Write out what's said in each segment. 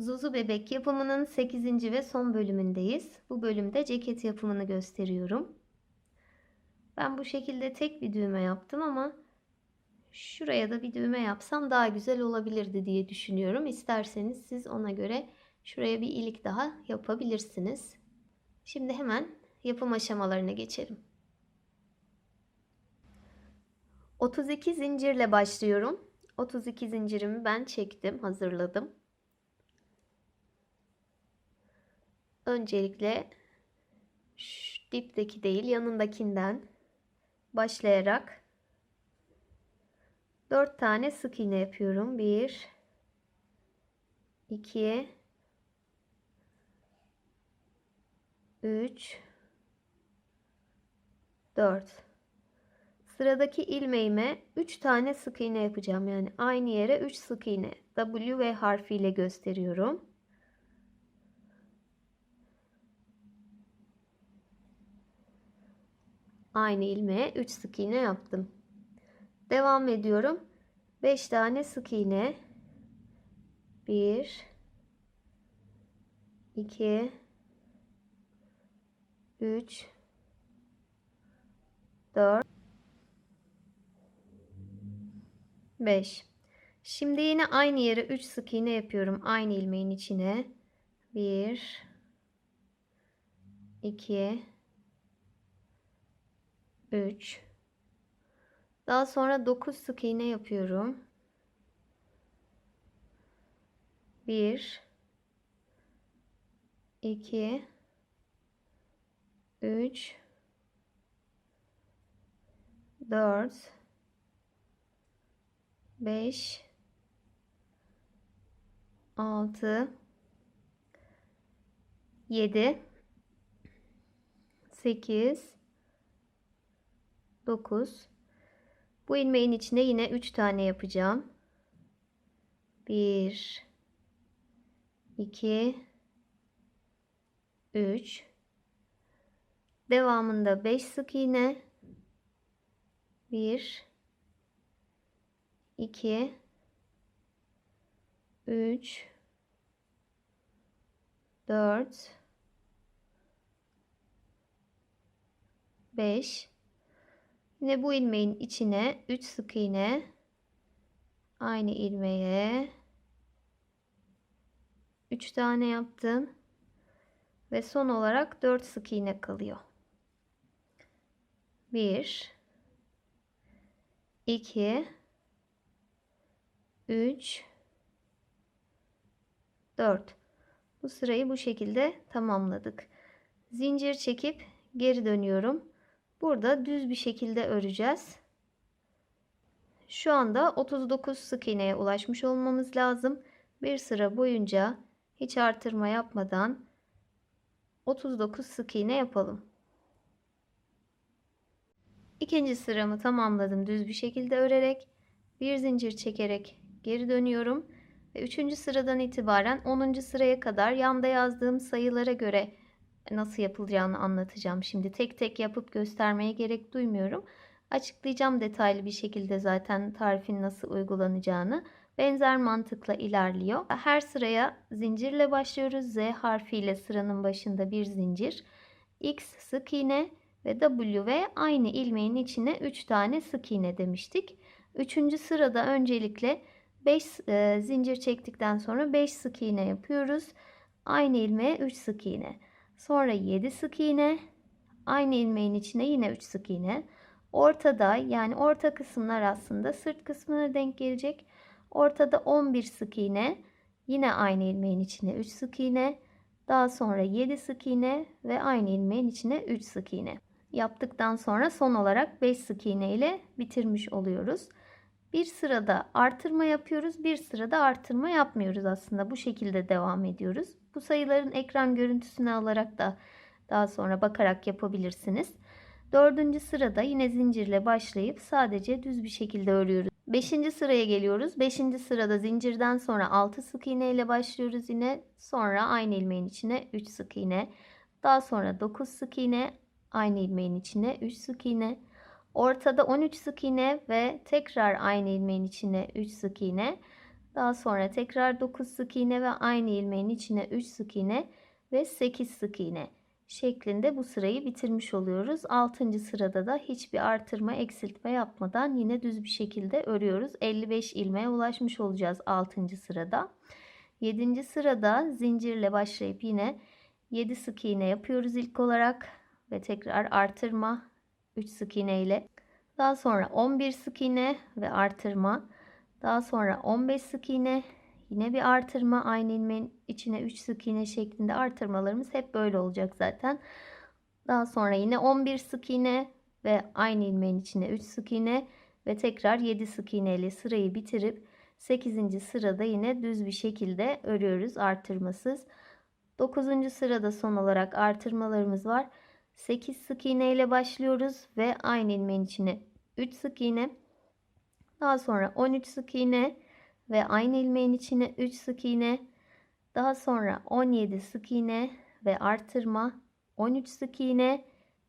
Zuzu bebek yapımının 8. ve son bölümündeyiz. Bu bölümde ceket yapımını gösteriyorum. Ben bu şekilde tek bir düğme yaptım ama şuraya da bir düğme yapsam daha güzel olabilirdi diye düşünüyorum. İsterseniz siz ona göre şuraya bir ilik daha yapabilirsiniz. Şimdi hemen yapım aşamalarına geçelim. 32 zincirle başlıyorum. 32 zincirimi ben çektim, hazırladım. Öncelikle şu dipteki değil yanındakinden başlayarak 4 tane sık iğne yapıyorum. 1 2 3 4 Sıradaki ilmeğime 3 tane sık iğne yapacağım. Yani aynı yere 3 sık iğne. W ve harfiyle gösteriyorum. Aynı ilmeğe 3 sık iğne yaptım. Devam ediyorum. 5 tane sık iğne. 1 2 3 4 5 Şimdi yine aynı yere 3 sık iğne yapıyorum. Aynı ilmeğin içine. 1 2 3 Daha sonra 9 sık iğne yapıyorum. 1 2 3 4 5 6 7 8 9 bu ilmeğin içine yine 3 tane yapacağım. 1 2 3 devamında 5 sık iğne. 1 2 3 4 5 Yine bu ilmeğin içine 3 sık iğne aynı ilmeğe 3 tane yaptım ve son olarak 4 sık iğne kalıyor. 1 2 3 4 Bu sırayı bu şekilde tamamladık. Zincir çekip geri dönüyorum. Burada düz bir şekilde öreceğiz. Şu anda 39 sık iğneye ulaşmış olmamız lazım. Bir sıra boyunca hiç artırma yapmadan 39 sık iğne yapalım. İkinci sıramı tamamladım düz bir şekilde örerek bir zincir çekerek geri dönüyorum ve üçüncü sıradan itibaren 10. sıraya kadar yanda yazdığım sayılara göre nasıl yapılacağını anlatacağım. Şimdi tek tek yapıp göstermeye gerek duymuyorum. Açıklayacağım detaylı bir şekilde zaten tarifin nasıl uygulanacağını. Benzer mantıkla ilerliyor. Her sıraya zincirle başlıyoruz. Z harfiyle sıranın başında bir zincir. X sık iğne ve W ve aynı ilmeğin içine 3 tane sık iğne demiştik. Üçüncü sırada öncelikle 5 e, zincir çektikten sonra 5 sık iğne yapıyoruz. Aynı ilmeğe 3 sık iğne. Sonra 7 sık iğne. Aynı ilmeğin içine yine 3 sık iğne. Ortada yani orta kısımlar aslında sırt kısmına denk gelecek. Ortada 11 sık iğne. Yine aynı ilmeğin içine 3 sık iğne. Daha sonra 7 sık iğne ve aynı ilmeğin içine 3 sık iğne. Yaptıktan sonra son olarak 5 sık iğne ile bitirmiş oluyoruz. Bir sırada artırma yapıyoruz, bir sırada artırma yapmıyoruz aslında. Bu şekilde devam ediyoruz. Bu sayıların ekran görüntüsünü alarak da daha sonra bakarak yapabilirsiniz. Dördüncü sırada yine zincirle başlayıp sadece düz bir şekilde örüyoruz. Beşinci sıraya geliyoruz. Beşinci sırada zincirden sonra 6 sık iğne ile başlıyoruz yine. Sonra aynı ilmeğin içine 3 sık iğne. Daha sonra 9 sık iğne. Aynı ilmeğin içine 3 sık iğne. Ortada 13 sık iğne ve tekrar aynı ilmeğin içine 3 sık iğne. Daha sonra tekrar 9 sık iğne ve aynı ilmeğin içine 3 sık iğne ve 8 sık iğne şeklinde bu sırayı bitirmiş oluyoruz. 6. sırada da hiçbir artırma eksiltme yapmadan yine düz bir şekilde örüyoruz. 55 ilmeğe ulaşmış olacağız 6. sırada. 7. sırada zincirle başlayıp yine 7 sık iğne yapıyoruz ilk olarak ve tekrar artırma 3 sık iğne ile. Daha sonra 11 sık iğne ve artırma. Daha sonra 15 sık iğne Yine bir artırma aynı ilmeğin içine 3 sık iğne şeklinde artırmalarımız hep böyle olacak zaten. Daha sonra yine 11 sık iğne ve aynı ilmeğin içine 3 sık iğne ve tekrar 7 sık iğne ile sırayı bitirip 8. sırada yine düz bir şekilde örüyoruz artırmasız. 9. sırada son olarak artırmalarımız var. 8 sık iğne ile başlıyoruz ve aynı ilmeğin içine 3 sık iğne. Daha sonra 13 sık iğne ve aynı ilmeğin içine 3 sık iğne, daha sonra 17 sık iğne ve artırma, 13 sık iğne,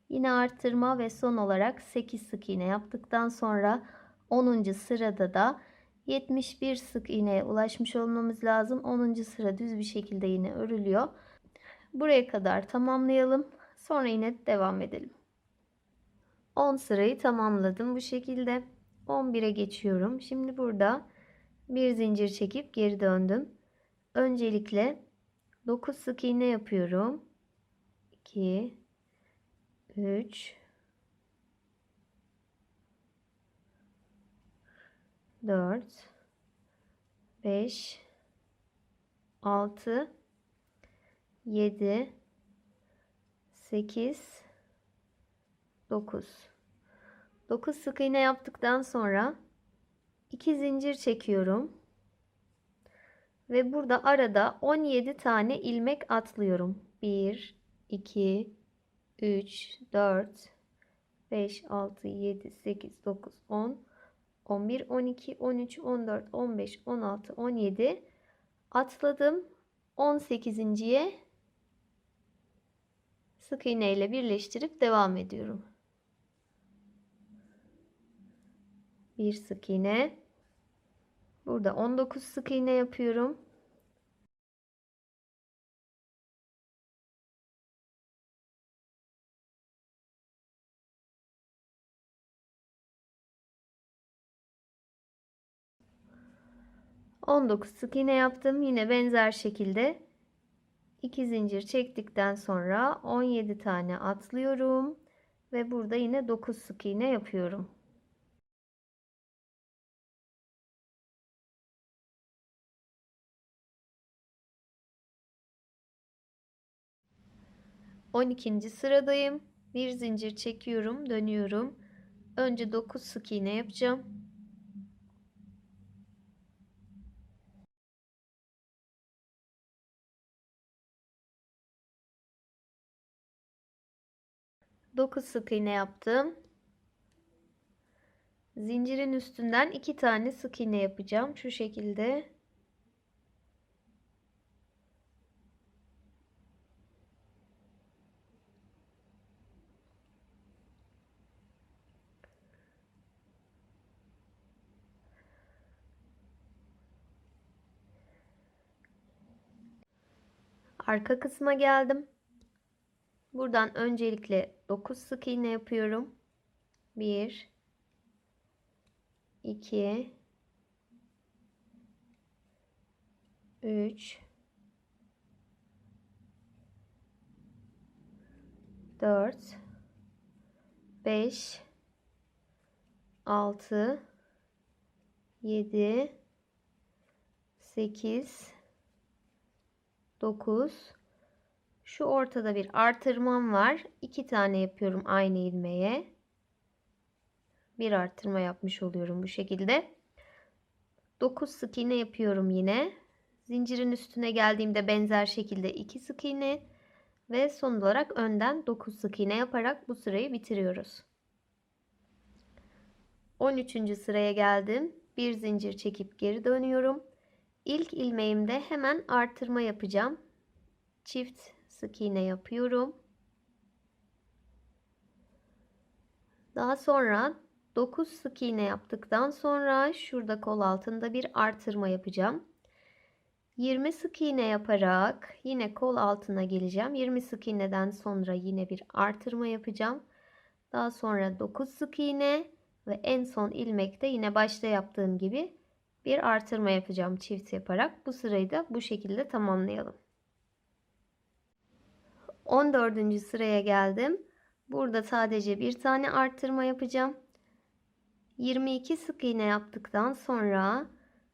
yine artırma ve son olarak 8 sık iğne yaptıktan sonra 10. sırada da 71 sık iğneye ulaşmış olmamız lazım. 10. sıra düz bir şekilde yine örülüyor. Buraya kadar tamamlayalım. Sonra yine devam edelim. 10 sırayı tamamladım bu şekilde. 11'e geçiyorum. Şimdi burada bir zincir çekip geri döndüm. Öncelikle 9 sık iğne yapıyorum. 2 3 4 5 6 7 8 9 9 sık iğne yaptıktan sonra 2 zincir çekiyorum. Ve burada arada 17 tane ilmek atlıyorum. 1 2 3 4 5 6 7 8 9 10 11 12 13 14 15 16 17 atladım. 18.ye sık iğne ile birleştirip devam ediyorum. Bir sık iğne Burada 19 sık iğne yapıyorum. On dokuz sık iğne yaptım. Yine benzer şekilde iki zincir çektikten sonra 17 tane atlıyorum ve burada yine 9 sık iğne yapıyorum. 12. sıradayım. Bir zincir çekiyorum, dönüyorum. Önce 9 sık iğne yapacağım. Dokuz sık iğne yaptım. Zincirin üstünden iki tane sık iğne yapacağım. Şu şekilde. arka kısma geldim. Buradan öncelikle 9 sık iğne yapıyorum. 1 2 3 4 5 6 7 8 9 şu ortada bir artırmam var. 2 tane yapıyorum aynı ilmeğe. Bir artırma yapmış oluyorum bu şekilde. 9 sık iğne yapıyorum yine. Zincirin üstüne geldiğimde benzer şekilde 2 sık iğne ve son olarak önden 9 sık iğne yaparak bu sırayı bitiriyoruz. 13. sıraya geldim. Bir zincir çekip geri dönüyorum. İlk ilmeğimde hemen artırma yapacağım. Çift sık iğne yapıyorum. Daha sonra 9 sık iğne yaptıktan sonra şurada kol altında bir artırma yapacağım. 20 sık iğne yaparak yine kol altına geleceğim. 20 sık iğneden sonra yine bir artırma yapacağım. Daha sonra 9 sık iğne ve en son ilmekte yine başta yaptığım gibi bir artırma yapacağım çift yaparak. Bu sırayı da bu şekilde tamamlayalım. 14. sıraya geldim. Burada sadece bir tane arttırma yapacağım. 22 sık iğne yaptıktan sonra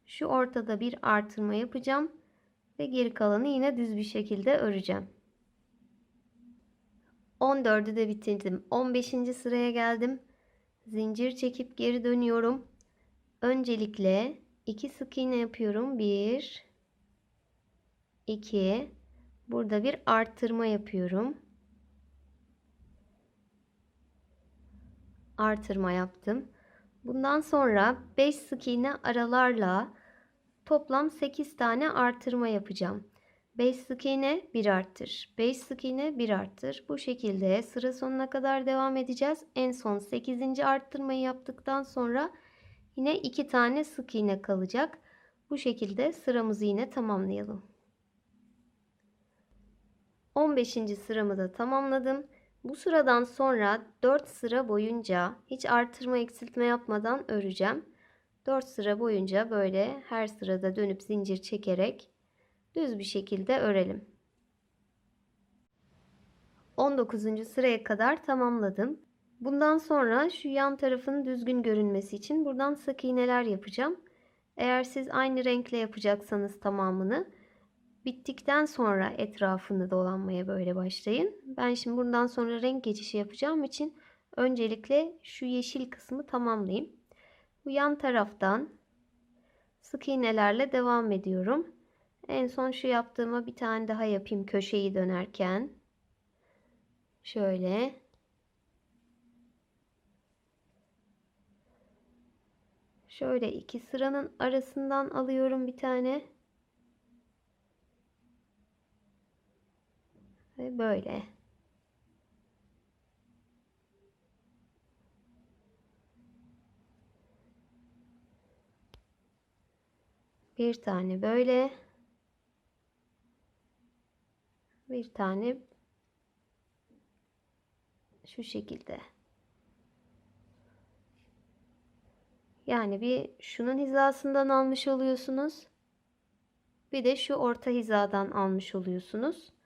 şu ortada bir artırma yapacağım ve geri kalanı yine düz bir şekilde öreceğim. 14'ü de bitirdim. 15. sıraya geldim. Zincir çekip geri dönüyorum. Öncelikle 2 sık iğne yapıyorum. 1 2 Burada bir arttırma yapıyorum. Artırma yaptım. Bundan sonra 5 sık iğne aralarla toplam 8 tane artırma yapacağım. 5 sık iğne 1 arttır. 5 sık iğne 1 arttır. Bu şekilde sıra sonuna kadar devam edeceğiz. En son 8. arttırmayı yaptıktan sonra yine 2 tane sık iğne kalacak. Bu şekilde sıramızı yine tamamlayalım. 15. sıramı da tamamladım. Bu sıradan sonra 4 sıra boyunca hiç artırma eksiltme yapmadan öreceğim. 4 sıra boyunca böyle her sırada dönüp zincir çekerek düz bir şekilde örelim. 19. sıraya kadar tamamladım. Bundan sonra şu yan tarafın düzgün görünmesi için buradan sık iğneler yapacağım. Eğer siz aynı renkle yapacaksanız tamamını bittikten sonra etrafını dolanmaya böyle başlayın. Ben şimdi bundan sonra renk geçişi yapacağım için öncelikle şu yeşil kısmı tamamlayayım. Bu yan taraftan sık iğnelerle devam ediyorum. En son şu yaptığıma bir tane daha yapayım köşeyi dönerken. Şöyle. Şöyle iki sıranın arasından alıyorum bir tane. Ve böyle. Bir tane böyle. Bir tane şu şekilde. Yani bir şunun hizasından almış oluyorsunuz. Bir de şu orta hizadan almış oluyorsunuz.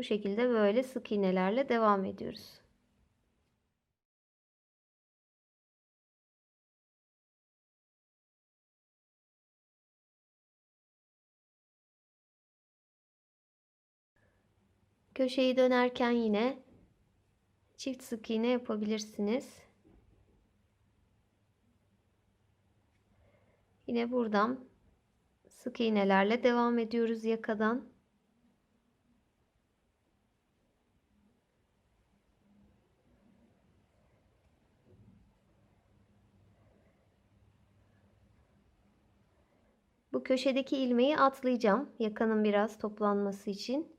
Bu şekilde böyle sık iğnelerle devam ediyoruz. Köşeyi dönerken yine çift sık iğne yapabilirsiniz. Yine buradan sık iğnelerle devam ediyoruz yakadan. Köşedeki ilmeği atlayacağım. Yakanın biraz toplanması için.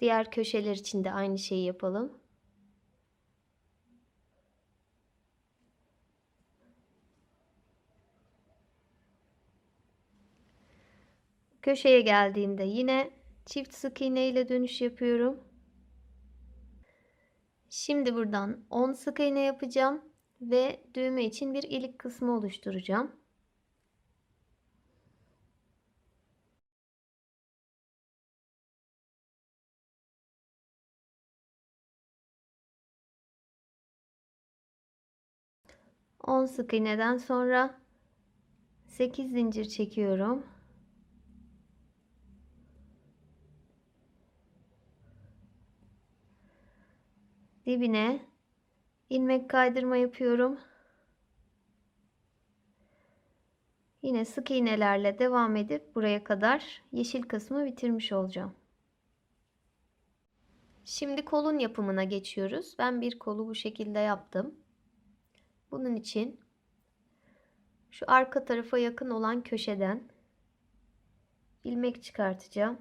Diğer köşeler için de aynı şeyi yapalım. Köşeye geldiğimde yine çift sık iğne ile dönüş yapıyorum. Şimdi buradan 10 sık iğne yapacağım ve düğme için bir ilik kısmı oluşturacağım. On sık iğneden sonra 8 zincir çekiyorum. Dibine ilmek kaydırma yapıyorum. Yine sık iğnelerle devam edip buraya kadar yeşil kısmı bitirmiş olacağım. Şimdi kolun yapımına geçiyoruz. Ben bir kolu bu şekilde yaptım. Bunun için şu arka tarafa yakın olan köşeden ilmek çıkartacağım.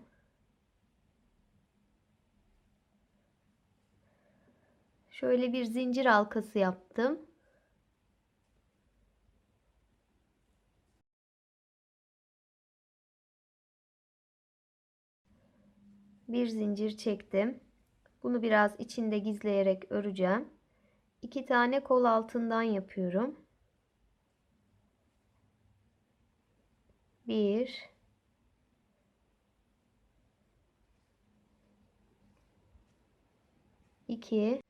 Şöyle bir zincir halkası yaptım. Bir zincir çektim. Bunu biraz içinde gizleyerek öreceğim. İki tane kol altından yapıyorum. Bir. iki.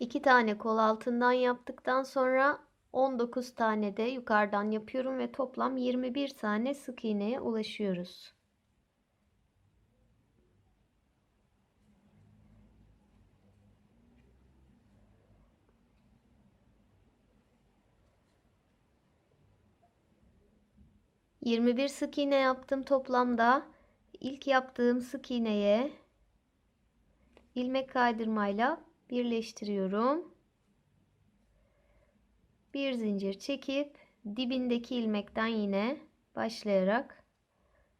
İki tane kol altından yaptıktan sonra 19 tane de yukarıdan yapıyorum ve toplam 21 tane sık iğneye ulaşıyoruz. Yirmi bir sık iğne yaptım toplamda. İlk yaptığım sık iğneye ilmek kaydırmayla birleştiriyorum. Bir zincir çekip dibindeki ilmekten yine başlayarak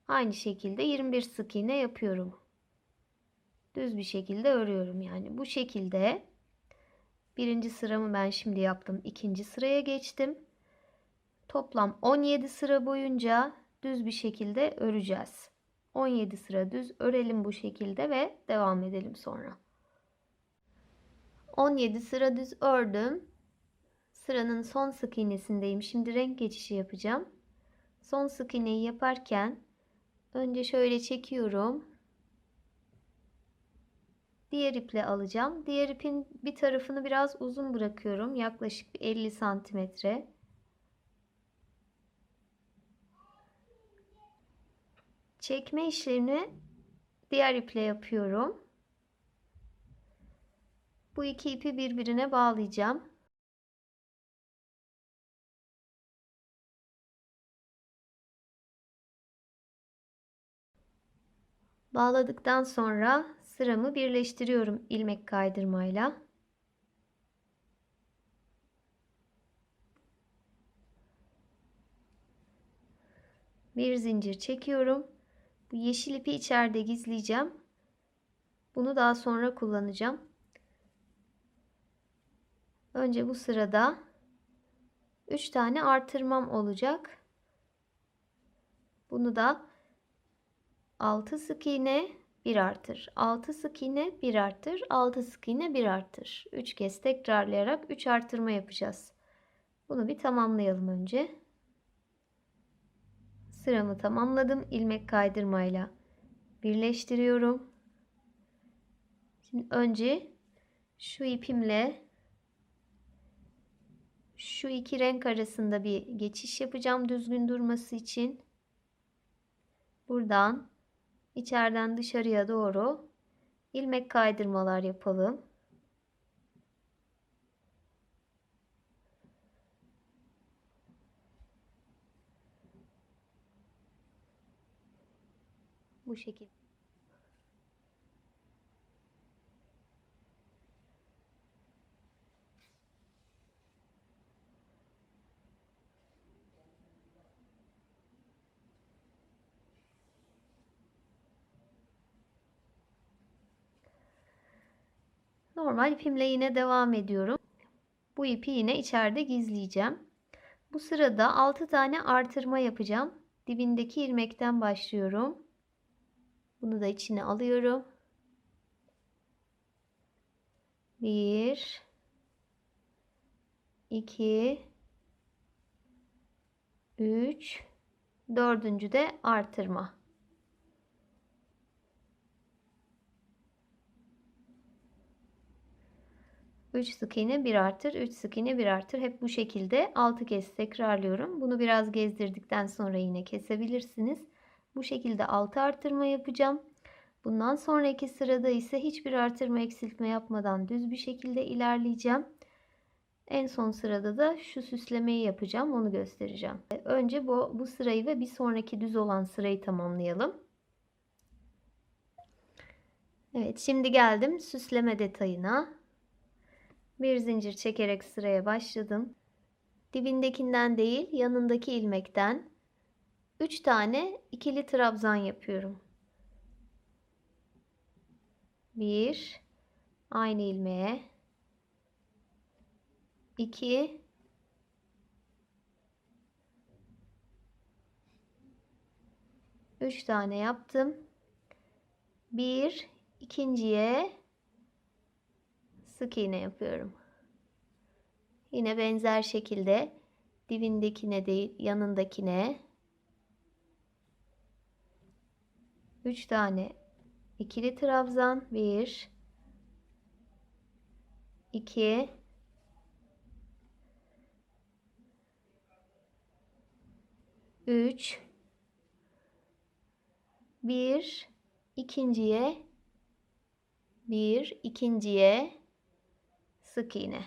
aynı şekilde 21 sık iğne yapıyorum. Düz bir şekilde örüyorum yani. Bu şekilde birinci sıramı ben şimdi yaptım. ikinci sıraya geçtim. Toplam 17 sıra boyunca düz bir şekilde öreceğiz. 17 sıra düz örelim bu şekilde ve devam edelim sonra. 17 sıra düz ördüm. Sıranın son sık iğnesindeyim. Şimdi renk geçişi yapacağım. Son sık iğneyi yaparken önce şöyle çekiyorum. Diğer iple alacağım. Diğer ipin bir tarafını biraz uzun bırakıyorum. Yaklaşık 50 santimetre. Çekme işlemini diğer iple yapıyorum. Bu iki ipi birbirine bağlayacağım. Bağladıktan sonra sıramı birleştiriyorum ilmek kaydırmayla. Bir zincir çekiyorum. Bu yeşil ipi içeride gizleyeceğim. Bunu daha sonra kullanacağım. Önce bu sırada 3 tane artırmam olacak. Bunu da 6 sık iğne 1 artır. 6 sık iğne 1 artır. 6 sık iğne 1 artır. 3 kez tekrarlayarak 3 artırma yapacağız. Bunu bir tamamlayalım önce. Sıramı tamamladım. ilmek kaydırmayla birleştiriyorum. Şimdi önce şu ipimle şu iki renk arasında bir geçiş yapacağım düzgün durması için. Buradan içeriden dışarıya doğru ilmek kaydırmalar yapalım. Bu şekilde. Normal ipimle yine devam ediyorum. Bu ipi yine içeride gizleyeceğim. Bu sırada 6 tane artırma yapacağım. Dibindeki ilmekten başlıyorum. Bunu da içine alıyorum. 1 2 3 dördüncü de artırma. 3 sık iğne 1 artır 3 sık iğne 1 artır. Hep bu şekilde 6 kez tekrarlıyorum. Bunu biraz gezdirdikten sonra yine kesebilirsiniz. Bu şekilde 6 artırma yapacağım. Bundan sonraki sırada ise hiçbir artırma eksiltme yapmadan düz bir şekilde ilerleyeceğim. En son sırada da şu süslemeyi yapacağım onu göstereceğim. Önce bu, bu sırayı ve bir sonraki düz olan sırayı tamamlayalım. Evet, şimdi geldim süsleme detayına. Bir zincir çekerek sıraya başladım. Dibindekinden değil, yanındaki ilmekten 3 tane ikili trabzan yapıyorum. 1 aynı ilmeğe 2 3 tane yaptım. 1 ikinciye sık iğne yapıyorum. Yine benzer şekilde dibindekine değil yanındakine 3 tane ikili trabzan 1 2 3 1 ikinciye bir ikinciye sık iğne.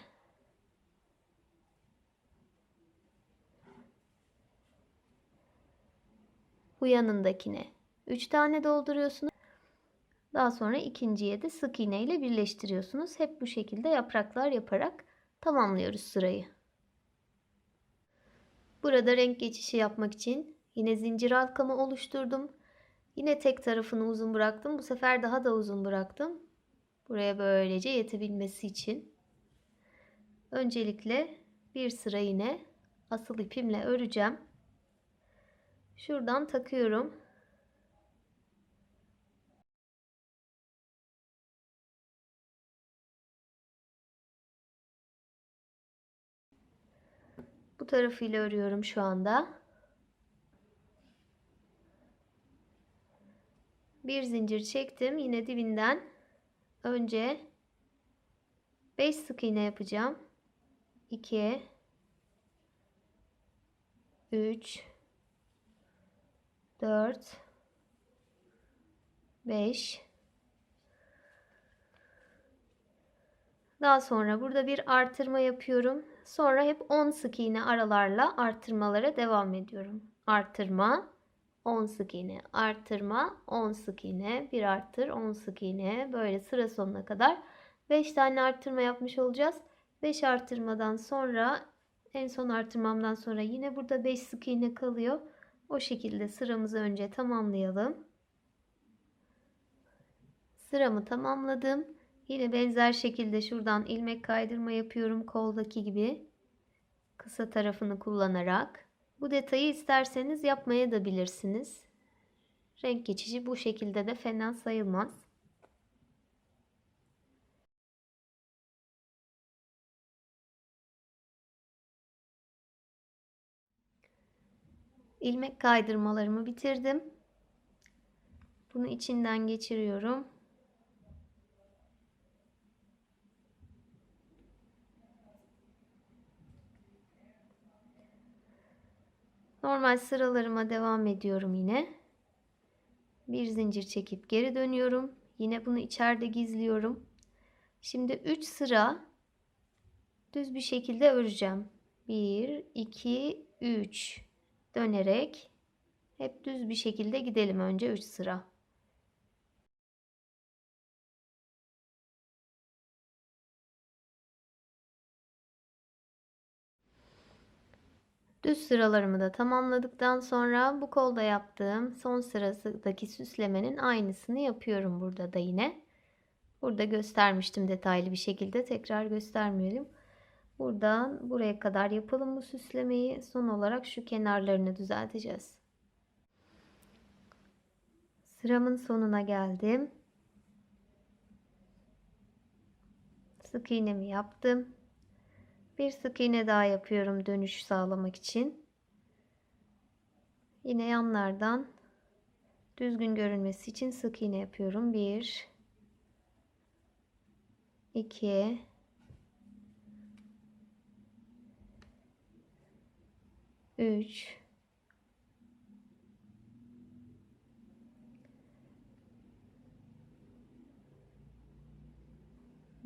Bu yanındakine 3 tane dolduruyorsunuz. Daha sonra ikinciye de sık iğne ile birleştiriyorsunuz. Hep bu şekilde yapraklar yaparak tamamlıyoruz sırayı. Burada renk geçişi yapmak için yine zincir halkamı oluşturdum. Yine tek tarafını uzun bıraktım. Bu sefer daha da uzun bıraktım. Buraya böylece yetebilmesi için. Öncelikle bir sıra yine asıl ipimle öreceğim. Şuradan takıyorum. Bu tarafıyla örüyorum şu anda. Bir zincir çektim. Yine dibinden önce 5 sık iğne yapacağım. 2 3 4 5 Daha sonra burada bir artırma yapıyorum. Sonra hep 10 sık iğne aralarla artırmalara devam ediyorum. Artırma, 10 sık iğne, artırma, 10 sık iğne, bir arttır, 10 sık iğne. Böyle sıra sonuna kadar 5 tane artırma yapmış olacağız. 5 artırmadan sonra en son artırmamdan sonra yine burada 5 sık iğne kalıyor. O şekilde sıramızı önce tamamlayalım. Sıramı tamamladım. Yine benzer şekilde şuradan ilmek kaydırma yapıyorum koldaki gibi. Kısa tarafını kullanarak. Bu detayı isterseniz yapmaya da bilirsiniz. Renk geçişi bu şekilde de fena sayılmaz. İlmek kaydırmalarımı bitirdim. Bunu içinden geçiriyorum. Normal sıralarıma devam ediyorum yine. Bir zincir çekip geri dönüyorum. Yine bunu içeride gizliyorum. Şimdi 3 sıra düz bir şekilde öreceğim. 1 2 3 dönerek hep düz bir şekilde gidelim önce 3 sıra. Düz sıralarımı da tamamladıktan sonra bu kolda yaptığım son sırasındaki süslemenin aynısını yapıyorum burada da yine. Burada göstermiştim detaylı bir şekilde. Tekrar göstermeyelim. Buradan buraya kadar yapalım bu süslemeyi. Son olarak şu kenarlarını düzelteceğiz. Sıramın sonuna geldim. Sık iğnemi yaptım. Bir sık iğne daha yapıyorum dönüş sağlamak için. Yine yanlardan düzgün görünmesi için sık iğne yapıyorum. 1 2 3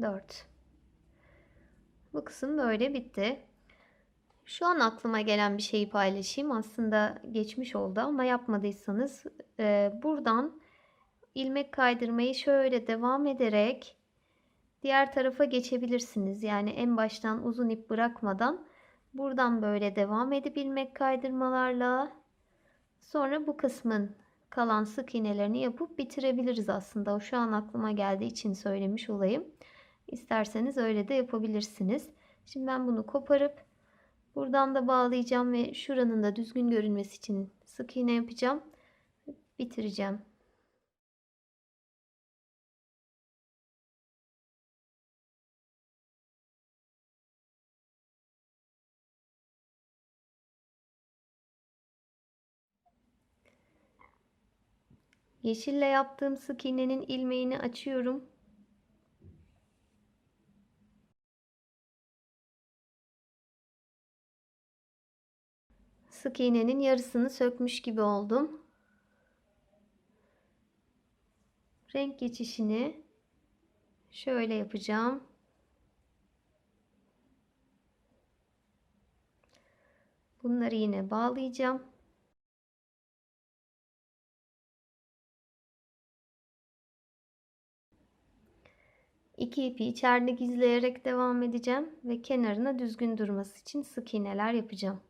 4 Bu kısım böyle bitti. Şu an aklıma gelen bir şeyi paylaşayım. Aslında geçmiş oldu ama yapmadıysanız e, buradan ilmek kaydırmayı şöyle devam ederek diğer tarafa geçebilirsiniz. Yani en baştan uzun ip bırakmadan buradan böyle devam edip kaydırmalarla sonra bu kısmın kalan sık iğnelerini yapıp bitirebiliriz aslında. O şu an aklıma geldiği için söylemiş olayım. İsterseniz öyle de yapabilirsiniz. Şimdi ben bunu koparıp buradan da bağlayacağım ve şuranın da düzgün görünmesi için sık iğne yapacağım. Bitireceğim. Yeşille yaptığım sık iğnenin ilmeğini açıyorum. Sık iğnenin yarısını sökmüş gibi oldum. Renk geçişini şöyle yapacağım. Bunları yine bağlayacağım. İki ipi içeride gizleyerek devam edeceğim ve kenarına düzgün durması için sık iğneler yapacağım.